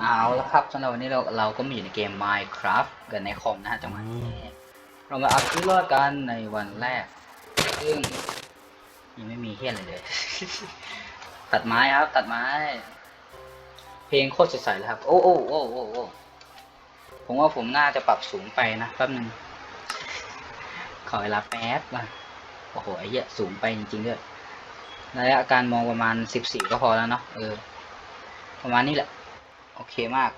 เอาละครับสำหรับวันนี้เราเราก็มีอยู่ในเกม Minecraft กันในคอมนะฮะจังหวะนี้เรามาอัพคลิปรอดกันในวันแรก ซึ่งยังไม่มีเฮี้ยอะไรเลย ตัดไม้ครับ ตัดไม้ เพลงโคตรสดใสเลยครับ โอ้โอ้โอ้โอ้โอ้ผมว่าผมน่าจะปรับสูงไปนะแป๊บนึงขอเวลาแป๊บมาโอ้โหไอ้เหี้ยสูงไปจริงๆด้วยระยะการมองประมาณสิบสี่ก็พอแล้วเนาะเออ ประมาณนี้แหละ โอเคมาก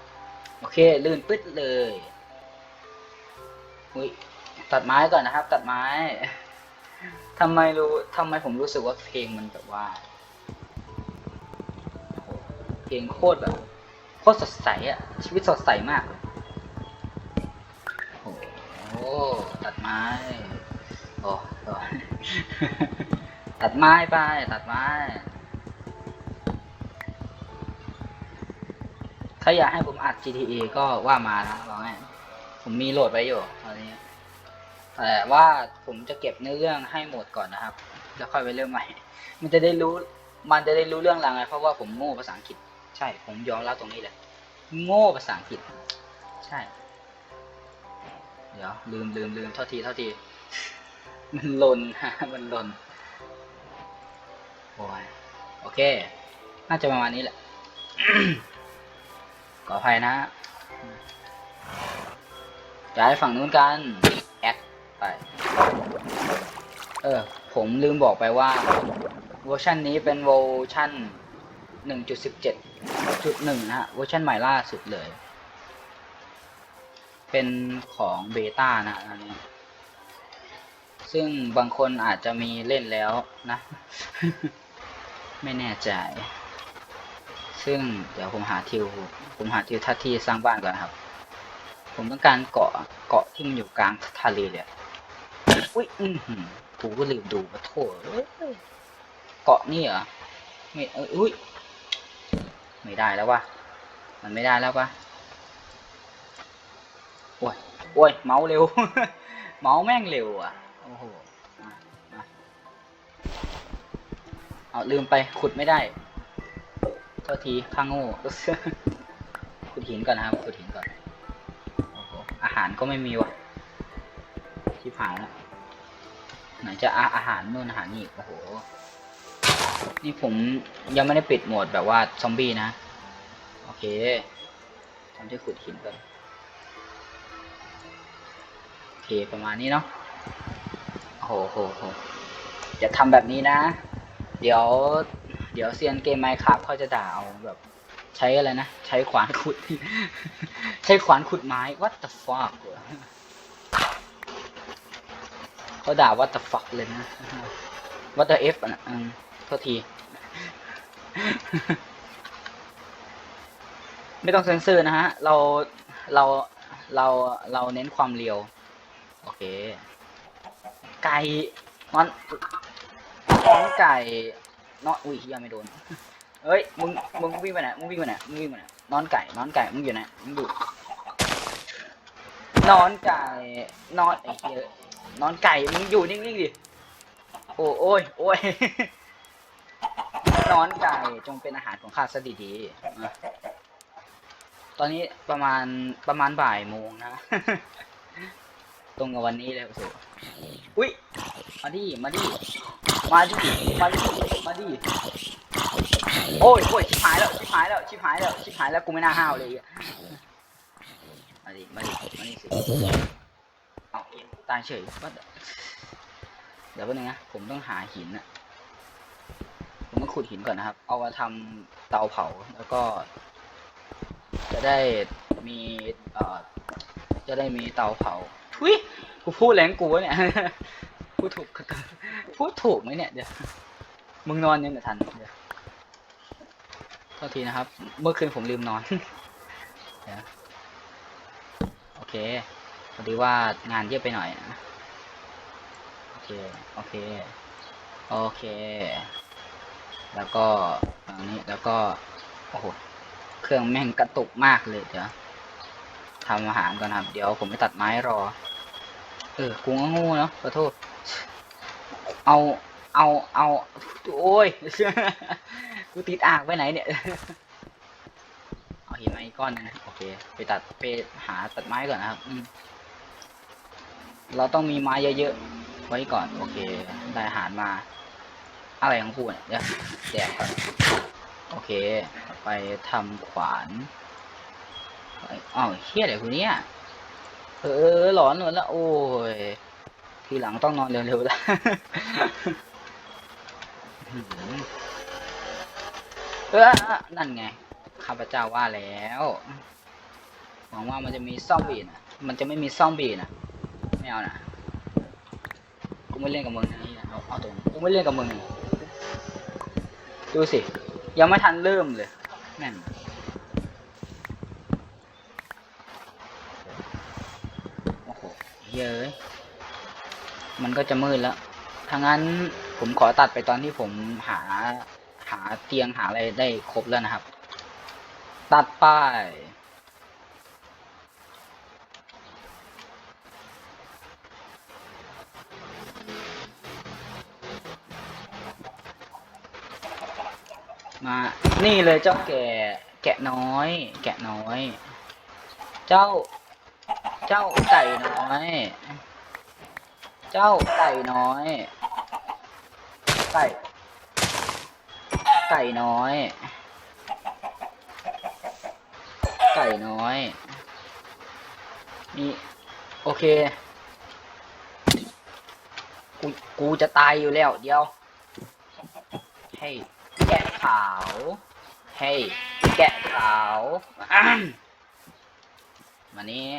โอเค ลื่นปึ๊ดเลยอุ้ยตัดไม้ก่อนนะครับ ตัดไม้ทำไมรู้ทำไมผมรู้สึกว่าเพลงมันแบบว่า เพลงโคตรแบบ โคตรสดใสอะชีวิตสดใสมากโอ้โหตัดไม้โอ้ตัดไม้ไป ตัดไม้ ถ้าอยากให้ผมอัด GTA ก็ว่ามานะว่าไงผมมีโหลดไว้อยู่ตอนนี้ แต่ว่าผมจะเก็บเนื้อเรื่องให้หมดก่อนนะครับ แล้วค่อยไปเริ่มใหม่ มันจะได้รู้ มันจะได้รู้เรื่องราวไง เพราะว่าผมโง่ภาษาอังกฤษ ใช่ ผมยอมรับตรงนี้เลย โง่ภาษาอังกฤษ ใช่ เดี๋ยว ลืมลืมลืมเท่าทีเท่าที มันหล่นฮะ มันหล่นโอ้ยโอเค น่าจะประมาณนี้แหละ ขออภัยนะ ย้ายฝั่งนู้นกัน แอคไป เออ ผมลืมบอกไปว่า เวอร์ชันนี้เป็นเวอร์ชัน1.17.1 นะฮะ เวอร์ชันใหม่ล่าสุดเลย เป็นของเบต้านะอันนี้ ซึ่งบางคนอาจจะมีเล่นแล้วนะ ไม่แน่ใจ ซึ่งเดี๋ยวผมหาทิว ผมหาทิวท่าที่สร้างบ้านก่อนนะครับ ผมต้องการเกาะเกาะที่มันอยู่กลางทะเลเลยอะอุ้ยอือหือกูก็ลืมดูปะโถเอ้ยเกาะนี่เหรอไม่เอ้ยอุ้ยไม่ได้แล้ววะมันไม่ได้แล้วปะโอ้ยโอ้ยเมาเร็ว เมาแม่งเร็วอะโอ้โหมามาเอาลืมไปขุดไม่ได้ โทษทีข้างโง่ขุดหินก่อนนะครับขุดหินก่อน โอ้โห อาหารก็ไม่มีว่ะ ที่ผ่านแล้วไหนจะอาอาหารนู่นอาหารนี่ โอ้โห นี่ผมยังไม่ได้ปิดโหมดแบบว่าซอมบี้นะ โอเคทำที่ขุดหินก่อนโอเค ประมาณนี้เนาะ โอ้โหโหโหอย่าทำแบบนี้นะ เดี๋ยว เดี๋ยวเซียนเกมไมค์ครับเขาจะด่าเอาแบบ ใช้อะไรนะ ใช้ขวานขุด ใช้ขวานขุดไม้ what the fuck เขาด่า what the fuck เลยนะ what the f อะอืมโทษที ไม่ต้องเซ็นเซอร์นะฮะ เราเราเราเราเน้นความเรียวโอเค ไก่มันน้องไก่ นาะอุ้ยยังไม่โดนเฮ้ยมึงมึงวิ่งไปไหนมึงวิ่งไปไหนมึงวิ่งไปไหนนอนไก่นอนไก่มึงอยู่ไหนมึงอยู่นอนไก่นอนไอ้เหี้ยนอนไก่มึงอยู่นิ่งๆดิโอ้โอ้ยโอ้ยนอนไก่จงเป็นอาหารของข้าซะดีๆตอนนี้ประมาณประมาณบ่ายโมงนะ ตรงกับวันนี้เลยโอ้โหอุ้ยมาดิมาดิมาดิมาดิมาดิโอ้ยโอ้ยชิบหายแล้วชิบหายแล้วชิบหายแล้วชิบหายแล้วกูไม่น่าห้าวเลยอะมาดิมาดิมาดิสิเอาตายเฉยว่าแต่เดี๋ยวแป๊บนึงนะผมต้องหาหินอะผมต้องขุดหินก่อนนะครับ เอามาทำเตาเผาแล้วก็ จะได้มีเอ่อจะได้มีเตาเผา ทุยกูพูดแรงกูเนี่ย พูดถูกพูดถูกไหมเนี่ยเดี๋ยวมึงนอนยังไม่ทันเดี๋ยวโทษทีนะครับ เมื่อคืนผมลืมนอนเดี๋ยวโอเคพอดีว่างานเยอะไปหน่อยนะโอเคโอเคโอเค แล้วก็ฝั่งนี้แล้วก็โอ้โหเครื่องแม่งกระตุกมากเลยเดี๋ยวทำอาหารก่อนครับ เดี๋ยวผมไปตัดไม้รอ เออกูก็โงูเนาะขอโทษ เอาเอาเอาโอ้ยกูติดอ่างไปไหนเนี่ยเอาหินมาอีกก้อนนึงนะโอเค ไปตัดไปหาตัดไม้ก่อนนะครับอืมเราต้องมีไม้เยอะๆไว้ก่อน โอเคได้อาหารมา อะไรของกูเนี่ยเดี๋ยวแดกก่อนโอเค ไปทำขวานอ้ยอ้าวเฮี้ยอะไรกูเนี่ย ออหลอนหมดแล้วโอ้ย ทีหลังต้องนอนเร็วๆแล้วอื้อหือเออนั่นไง ข้าพเจ้าว่าแล้ว หวังว่ามันจะมีซอมบี้นะ มันจะไม่มีซอมบี้นะ ไม่เอานะ กูไม่เล่นกับมึงนะนี่นะเอาเอาตรงกูไม่เล่นกับมึง ดูสิ ยังไม่ทันเริ่มเลยแม่งโอ้โห เย้ยมันก็จะมืดแล้วถ้างั้นผมขอตัดไปตอนที่ผมหาหาเตียงหาอะไรได้ครบแล้วนะครับ ตัดป้ายมานี่เลยเจ้าแก่แกะน้อย แกะน้อย เจ้า เจ้าไก่น้อย เจ้าไก่น้อย ไก่ ไก่น้อย ไก่น้อย นี่ โอเค กูกูจะตายอยู่แล้ว เดี๋ยว ให้แกะขาว ให้แกะขาว มานี่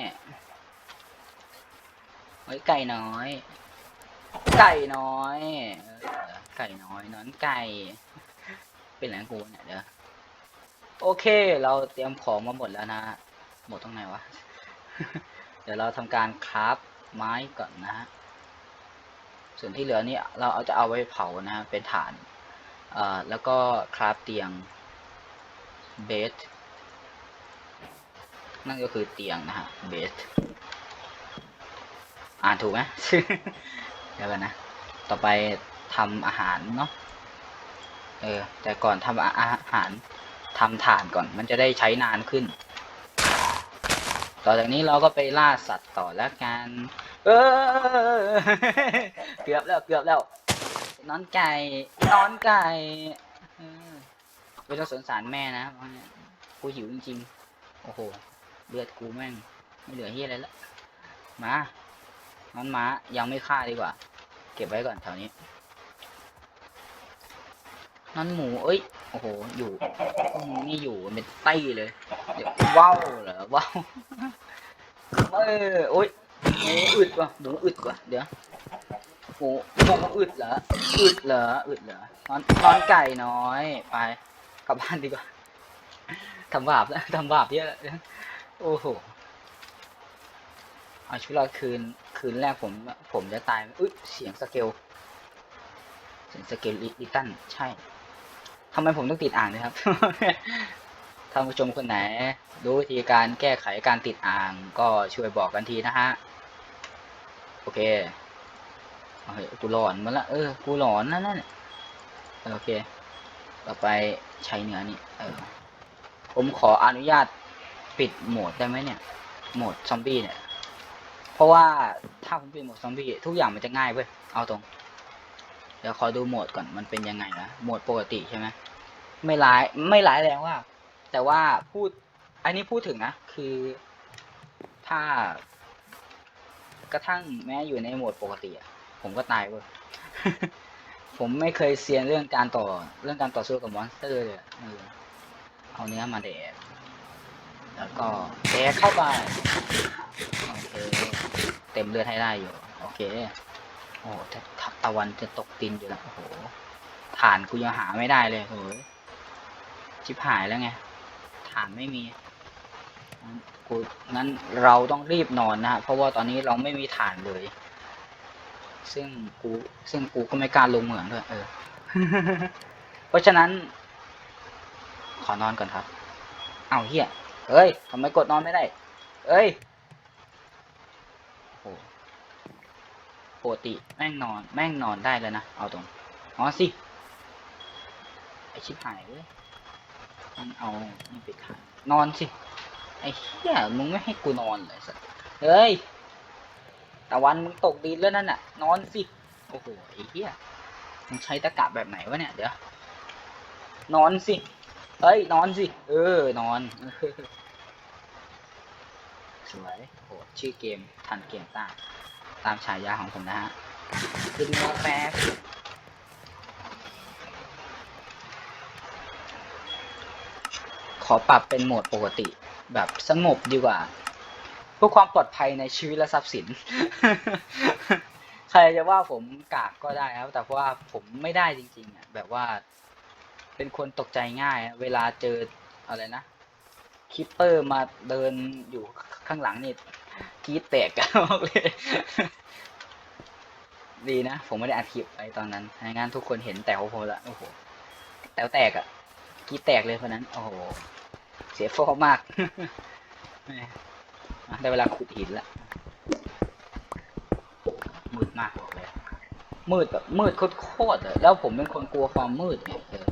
เฮ้ยไก่น้อย ไก่น้อยเออไก่น้อยนอนไก่ เป็นอะไรของกูเนี่ยเดี๋ยวโอเค เราเตรียมของมาหมดแล้วนะ หมดตรงไหนวะ เดี๋ยวเราทำการคราฟไม้ก่อนนะฮะส่วนที่เหลือนี่เราเอาจะเอาไว้เผานะฮะเป็นฐานเอ่อแล้วก็คราฟเตียงเบสนั่นก็คือเตียงนะฮะเบส อ่านถูกไหมเดี๋ยวกันนะ ต่อไปทำอาหารเนาะ เออ แต่ก่อนทำอาหารทำถ่านก่อน มันจะได้ใช้นานขึ้น ต่อจากนี้เราก็ไปล่าสัตว์ต่อแล้วกัน เออ เกือบแล้วเกือบแล้วนอนไก่นอนไก่เออไม่ต้องสงสารแม่นะเพราะเนี่ยกูหิวจริงๆ โอ้โห เลือดกูแม่ง ไม่เหลือเฮียอะไรละมา นอนม้ายังไม่ฆ่าดีกว่า เก็บไว้ก่อนแถวนี้นอนหมู เอ้ย โอ้โห อยู่นี่อยู่เป็นไต้เลย เดี๋ยวว้าวเหรอว้าวเออโอ้ยหมูอึดว่ะหมูอึดว่ะเดี๋ยวหมูหมูอึดเหรอ อึดเหรอ อึดเหรอ นอนนอนไก่น้อย ไป กลับบ้านดีกว่าทำบาปแล้วทำบาปเยอะแล้วโอ้โห เอาชุดเราคืน คืนแรกผม ผมจะตายอุ้ยเสียงสเกลเสียงสเกลลิตันใช่ทำไมผมต้องติดอ่างด้วยครับท่านผู้ชมคนไหน รู้วิธีการแก้ไขการติดอ่างก็ช่วยบอกกันทีนะฮะ โอเคเฮ้ยกูหลอนมาละเออ กูหลอนนั่นนั่นโอเค ต่อไปใช้เนื้อนี่เออผมขออนุญาตปิดโหมดได้ไหมเนี่ย โหมดซอมบี้เนี่ย เพราะว่าถ้าผมเปิดโหมดซอมบี้ทุกอย่างมันจะง่ายเว้ย เอาตรง เดี๋ยวขอดูโหมดก่อนมันเป็นยังไงนะโหมดปกติใช่ไหมไม่ร้ายไม่ร้ายแรงว่า แต่ว่าพูด อันนี้พูดถึงนะ คือถ้า กระทั่งแม้อยู่ในโหมดปกติอะผมก็ตายเว้ยผมไม่เคยเซียนเรื่องการต่อเรื่องการต่อสู้กับมอนสเตอร์เลยเออเอาเนื้อมาแดกแล้วก็แดกเข้าไป เต็มเลือดให้ได้อยู่ โอเค โอ้แต่ทับตะวันจะตกตินอยู่แล้ว โอ้โห ฐานกูยังหาไม่ได้เลยโอ้ยชิบหายแล้วไง ฐานไม่มีงั้นกูงั้นเราต้องรีบนอนนะฮะ เพราะว่าตอนนี้เราไม่มีฐานเลย ซึ่งกูซึ่งกูก็ไม่กล้าลงเหมืองด้วย เออ เพราะฉะนั้น ขอนอนก่อนครับ เอาเฮียเอ้ยทำไมกดนอนไม่ได้ เอ้ยโอ้โห ปกติแม่งนอนแม่งนอนได้แล้วนะ เอาตรงนอสิไอชิบหายเลยมันเอานี่ไปถ่ายนอนสิ ไอ้เหี้ยมึงไม่ให้กูนอนเลยสัสเฮ้ยตะวันมึงตกดินแล้วนั่นน่ะ นอนสิโอ้โหไอ้เหี้ยมึงใช้ตะกะแบบไหนวะเนี่ยเดี๋ยวนอนสิเฮ้ยนอนสิ เออนอนสวยโหชื่อเกมทันเกมตา ตามฉายาของผมนะฮะขึ้นมาแป๊บขอปรับเป็นโหมดปกติ แบบสงบดีกว่าเพื่อความปลอดภัยในชีวิตและทรัพย์สิน ใครจะว่าผมกากก็ได้ครับ แต่ว่าผมไม่ได้จริงๆอะแบบว่า เป็นคนตกใจง่ายอะเวลาเจออะไรนะ คิปเปอร์มาเดินอยู่ข้างหลังนี่ กีดแตกกันมากเลย ดีนะ ผมไม่ได้อัดคลิปไปตอนนั้นงั้นทุกคนเห็นแต่วผมละโอ้โหแต๋วแตกอะกีดแตกเลยเพราะนั้น โอ้โห เสียฟอร์มาก ได้เวลาขุดหินละมืดมากบอกเลยมืดแบบมืดโคตรเลยแล้วผมเป็นคนกลัวความมืดไงเออ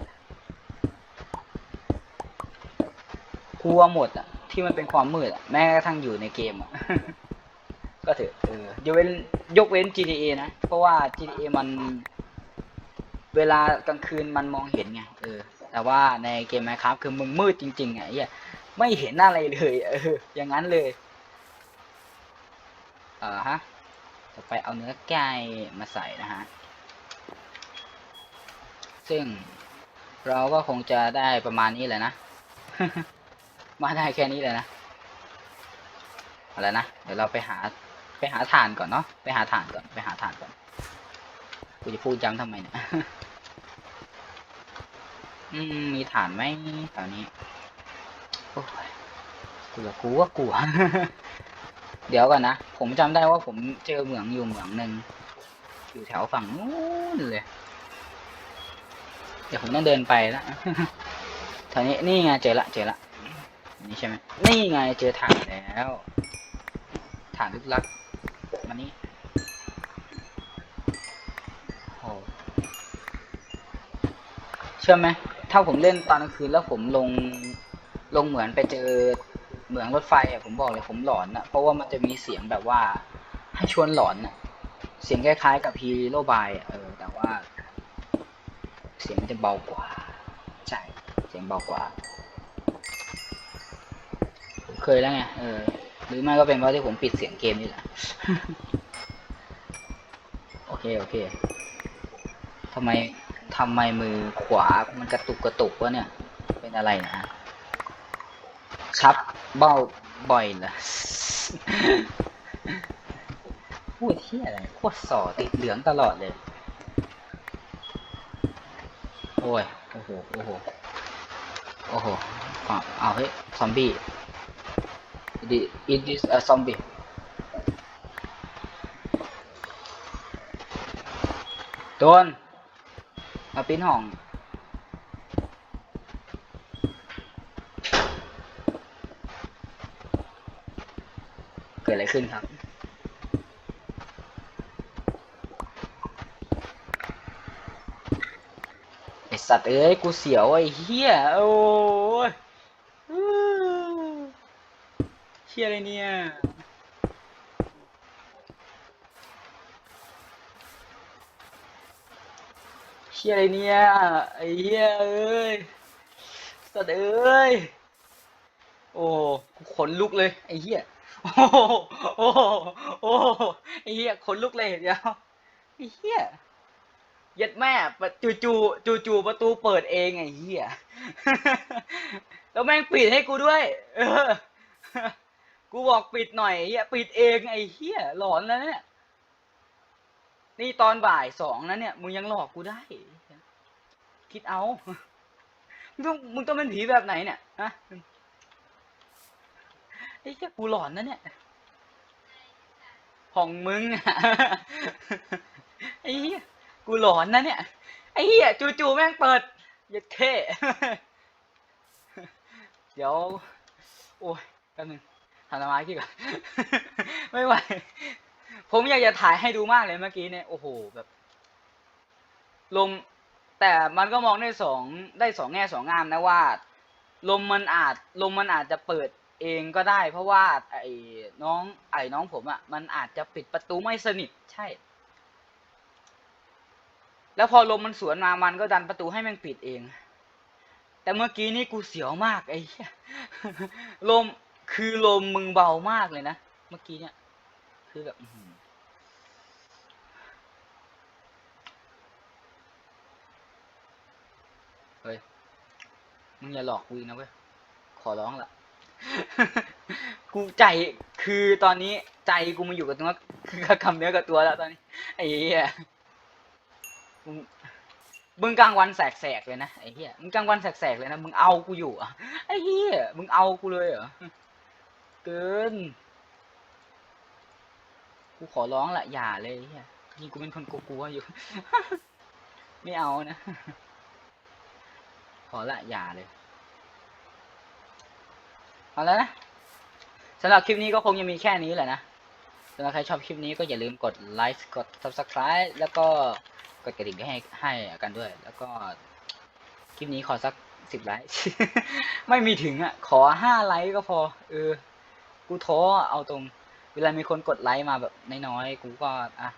กลัวหมดอะ ที่มันเป็นความมืดอะแม้กระทั่งอยู่ในเกมอะก็เถอะเออยกเว้นยกเว้น GTA นะ เพราะว่า GTA มันเวลากลางคืนมันมองเห็นไงเออ แต่ว่าในเกม Minecraft คือมึงมืดจริงๆไงเหี้ยไม่เห็นอะไรเลยเอออย่างนั้นเลยเอ่าฮะต่อไปเอาเนื้อไก่มาใส่นะฮะซึ่งเราก็คงจะได้ประมาณนี้แหละนะ มาได้แค่นี้เลยนะเอาแล้วนะเดี๋ยวเราไปหาไปหาฐานก่อนเนาะไปหาฐานก่อนไปหาฐานก่อนกูจะพูดย้ำทำไมเนี่ยอืมมีฐานไหมแถวนี้โอ้ยกลัวกูว่ากลัว เดี๋ยวก่อนนะ ผมจำได้ว่าผมเจอเหมืองอยู่เหมืองหนึ่งอยู่แถวฝั่งนู้นเลย เดี๋ยวผมต้องเดินไปแล้วแถวนี้นี่ไงเจอละเจอละ นี้ใช่ไหมนี่ไงเจอฐานแล้วฐานลึกลักมานี่โอ้เชื่อไหมถ้าผมเล่นตอนกลางคืนแล้วผมลงลงเหมือนไปเจอเหมืองรถไฟอะผมบอกเลยผมหลอนอะเพราะว่ามันจะมีเสียงแบบว่า ให้ชวนหลอนอะเสียงคล้ายๆกับฮีโรบายอะเออ แต่ว่า เสียงมันจะเบากว่า ใช่ เสียงเบากว่า เคยแล้วไงเออหรือไม่ก็เป็นเพราะที่ผมปิดเสียงเกมนี่แหละโอเคโอเคทำไมทำไมมือขวามันกระตุกกระตุกวะเนี่ย เป็นอะไรนะฮะชับเบ้าบ่อยเหรอพูดที่อะไรโคตรส่อติดเหลืองตลอดเลย โอ้ย โอ้โห โอ้โห โอ้โหอะเอาเฮ้ย ซอมบี้ it it is a zombie โดนมาปิ้นห้องเกิดอะไรขึ้นครับไอสัตว์เอ้ยกูเสียวไอ้เหี้ยโอ้ยอื้อ เฮียอะไรเนี่ยเหี้ยอะไรเนี่ย ไอ้เหี้ยเอ้ย สัตว์เอ้ย โอ้กูขนลุกเลย ไอ้เหี้ยโอ้โหโอ้โอ้ไอ้เหี้ยขนลุกเลยเดี๋ยวไอ้เหี้ยเย็ดแม่ปะจู่จู่จู่จู่ประตูเปิดเองไอ้เหี้ย แล้วแม่งปิดให้กูด้วย เออ กูบอกปิดหน่อยเหี้ยปิดเองไอ้เหี้ยหลอนแล้วเนี่ย นี่ตอนบ่ายสองนะเนี่ยมึงยังหลอกกูได้ คิดเอา มึงต้องมึงต้องเป็นผีแบบไหนเนี่ยฮะไอ้เหี้ยกูหลอนนะเนี่ย ของมึงอะไอ้เหี้ยกูหลอนนะเนี่ย ไอ้เหี้ยจู่ๆแม่งเปิดย็ดเท่เดี๋ยว โอ้ยแป๊บนึง ทำสมาธิก่อน ไม่ไหว ผมอยากจะถ่ายให้ดูมากเลยเมื่อกี้เนี่ย โอ้โห แบบ ลม แต่มันก็มองได้สองได้สองแง่สองงามนะว่า ลมมันอาจ ลมมันอาจจะเปิดเองก็ได้ เพราะว่า ไอ้น้อง ไอ้น้องผมอะ่ะ มันอาจจะปิดประตูไม่สนิท ใช่ แล้วพอลมมันสวนมา มันก็ดันประตูให้ม่งปิดเอง แต่เมื่อกี้นี่กูเสียวมากไอ้ลม คือลมมึงเบามากเลยนะ เมื่อกี้เนี่ย คือแบบเฮ้ย มึงอย่าหลอกกูอีกนะเว้ย ขอร้องละกูใจคือตอนนี้ใจกูมาอยู่กับตัวกับคำเนื้อกับตัวแล้วตอนนี้ ไอ้เหี้ยมึงกลางวันแสกๆเลยนะไอ้เหี้ยมึงกลางวันแสกๆเลยนะมึงเอากูอยู่อะไอ้เหี้ยมึงเอากูเลยเหรอ เกิน กูขอร้องละอย่าเลยเหี้ยนี่กูเป็นคนกลัวๆอยู่ ไม่เอานะ ขอละอย่าเลย เอาแล้วนะสำหรับคลิปนี้ก็คงจะมีแค่นี้แหละนะสำหรับใครชอบคลิปนี้ก็อย่าลืมกดไลค์กด subscribe แล้วก็กดกระดิ่งให้ให้กันด้วย แล้วก็คลิปนี้ขอสักสิบไลค์ ไม่มีถึงอะ ขอห้าไลค์ก็พอ เออ กูท้อเอาตรง เวลามีคนกดไลค์มาแบบน้อยๆกูก็อะ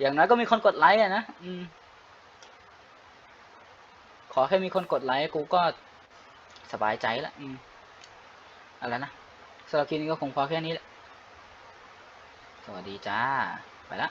อย่างน้อยก็มีคนกดไลค์อะนะอืม ขอแค่มีคนกดไลค์กูก็สบายใจละอืมอะไรนะสำหรับคลิปนี้ก็คงพอแค่นี้แหละสวัสดีจ้า ไปละ